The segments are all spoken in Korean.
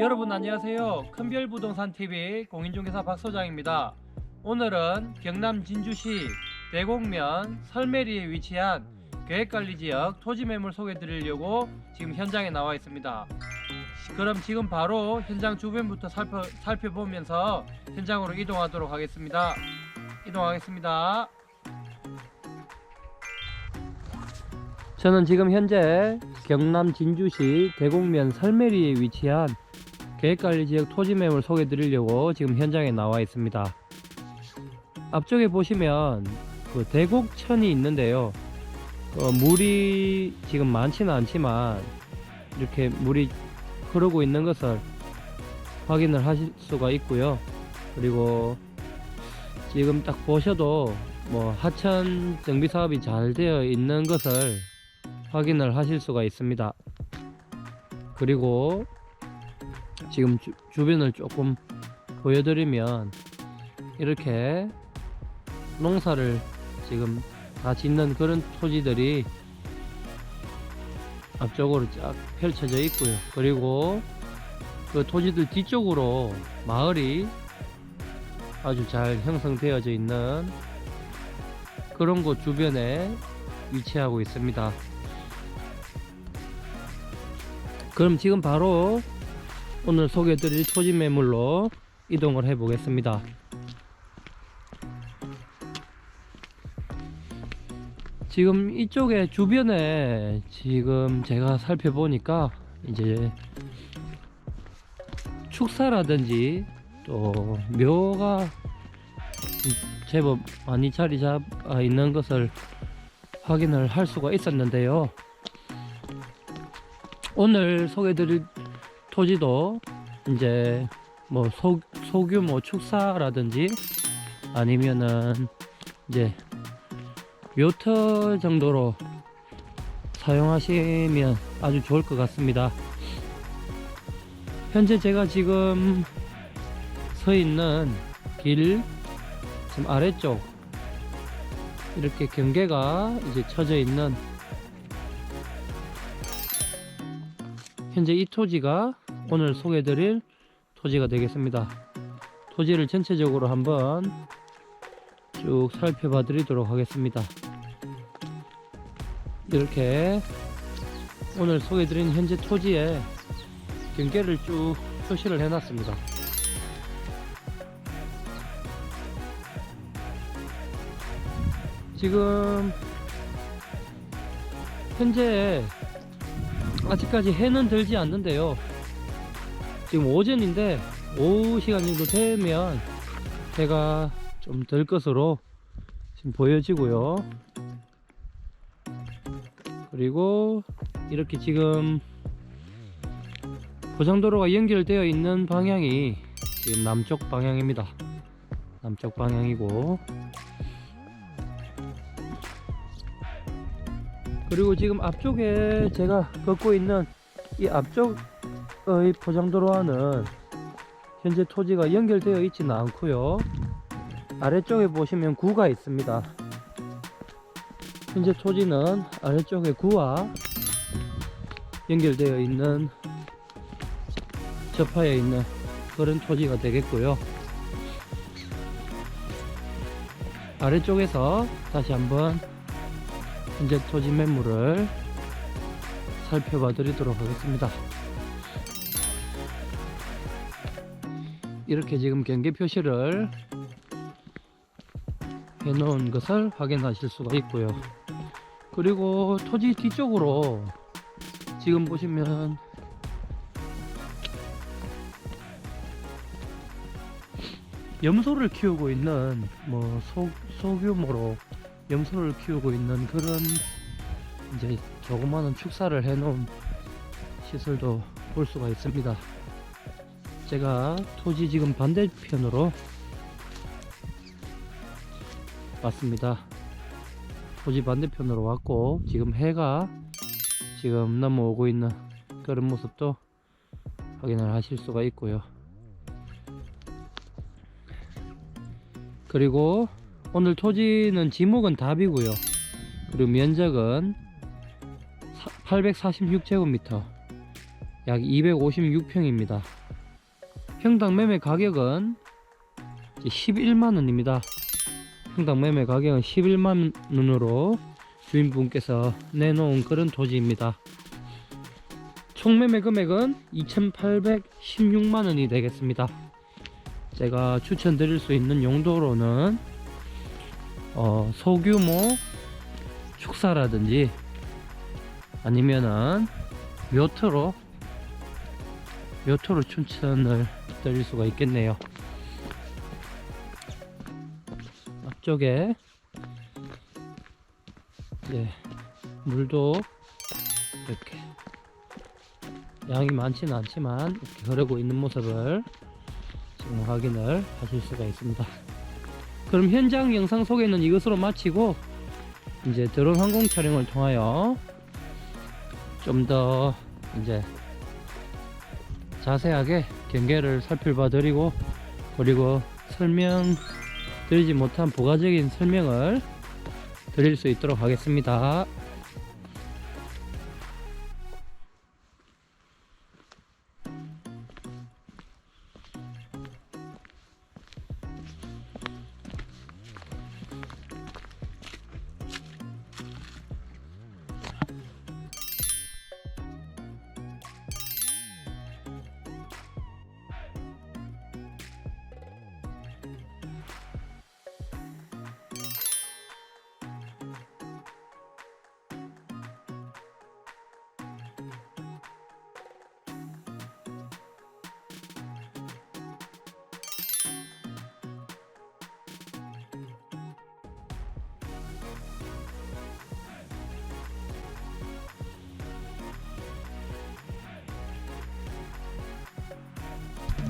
여러분 안녕하세요. 큰별부동산TV 공인중개사 박소장입니다. 오늘은 경남 진주시 대곡면 설매리에 위치한 계획관리지역 토지매물 소개드리려고 지금 현장에 나와 있습니다. 그럼 지금 바로 현장 주변부터 살펴, 살펴보면서 현장으로 이동하도록 하겠습니다. 이동하겠습니다. 저는 지금 현재 경남 진주시 대곡면 설매리에 위치한 계획관리 지역 토지 매물 소개 드리려고 지금 현장에 나와 있습니다. 앞쪽에 보시면 그 대곡천이 있는데요. 어, 물이 지금 많지는 않지만 이렇게 물이 흐르고 있는 것을 확인을 하실 수가 있고요. 그리고 지금 딱 보셔도 뭐 하천 정비 사업이 잘 되어 있는 것을 확인을 하실 수가 있습니다. 그리고 지금 주, 주변을 조금 보여드리면 이렇게 농사를 지금 다 짓는 그런 토지들이 앞쪽으로 쫙 펼쳐져 있고요. 그리고 그 토지들 뒤쪽으로 마을이 아주 잘 형성되어져 있는 그런 곳 주변에 위치하고 있습니다. 그럼 지금 바로 오늘 소개해드릴 토지 매물로 이동을 해 보겠습니다. 지금 이쪽에 주변에 지금 제가 살펴보니까 이제 축사라든지 또 묘가 제법 많이 자리 잡아 있는 것을 확인을 할 수가 있었는데요. 오늘 소개드릴 토지도 이제 뭐 소, 소규모 축사라든지 아니면은 이제 묘터 정도로 사용하시면 아주 좋을 것 같습니다. 현재 제가 지금 서 있는 길 지금 아래쪽 이렇게 경계가 이제 쳐져 있는 현재 이 토지가 오늘 소개드릴 토지가 되겠습니다. 토지를 전체적으로 한번 쭉 살펴봐 드리도록 하겠습니다. 이렇게 오늘 소개드린 현재 토지에 경계를 쭉 표시를 해놨습니다. 지금 현재 아직까지 해는 들지 않는데요. 지금 오전인데 오후 시간 정도 되면 해가 좀들 것으로 지금 보여지고요. 그리고 이렇게 지금 고장도로가 연결되어 있는 방향이 지금 남쪽 방향입니다. 남쪽 방향이고 그리고 지금 앞쪽에 제가 걷고 있는 이 앞쪽의 포장도로와는 현재 토지가 연결되어 있지는 않고요. 아래쪽에 보시면 구가 있습니다. 현재 토지는 아래쪽에 구와 연결되어 있는 접하여 있는 그런 토지가 되겠고요. 아래쪽에서 다시 한번 현재 토지 매물을 살펴봐 드리도록 하겠습니다. 이렇게 지금 경계 표시를 해 놓은 것을 확인하실 수가 있고요. 그리고 토지 뒤쪽으로 지금 보시면 염소를 키우고 있는 뭐 소, 소규모로 염소를 키우고 있는 그런 이제 조그마한 축사를 해놓은 시설도 볼 수가 있습니다. 제가 토지 지금 반대편으로 왔습니다. 토지 반대편으로 왔고 지금 해가 지금 넘어오고 있는 그런 모습도 확인을 하실 수가 있고요. 그리고 오늘 토지는 지목은 답이고요. 그리고 면적은 846제곱미터, 약 256평입니다. 평당 매매 가격은 11만 원입니다. 평당 매매 가격은 11만 원으로 주인분께서 내놓은 그런 토지입니다. 총 매매 금액은 2,816만 원이 되겠습니다. 제가 추천드릴 수 있는 용도로는 어, 소규모 축사라든지 아니면은 묘트로 묘토로 추천을 드릴 수가 있겠네요. 앞쪽에 이제 물도 이렇게 양이 많지는 않지만 이렇게 흐르고 있는 모습을 지금 확인을 하실 수가 있습니다. 그럼 현장 영상 소개는 이것으로 마치고 이제 드론 항공 촬영을 통하여 좀 더 이제 자세하게 경계를 살펴봐 드리고 그리고 설명 드리지 못한 부가적인 설명을 드릴 수 있도록 하겠습니다.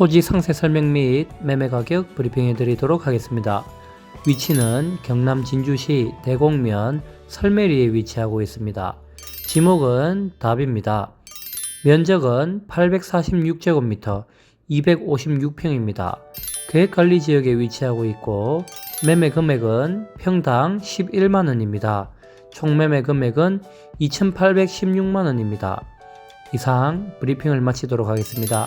토지 상세 설명 및 매매 가격 브리핑해 드리도록 하겠습니다. 위치는 경남 진주시 대곡면 설매리에 위치하고 있습니다. 지목은 답입니다. 면적은 846제곱미터 256평입니다. 계획관리 지역에 위치하고 있고 매매 금액은 평당 11만원입니다. 총 매매 금액은 2816만원입니다. 이상 브리핑을 마치도록 하겠습니다.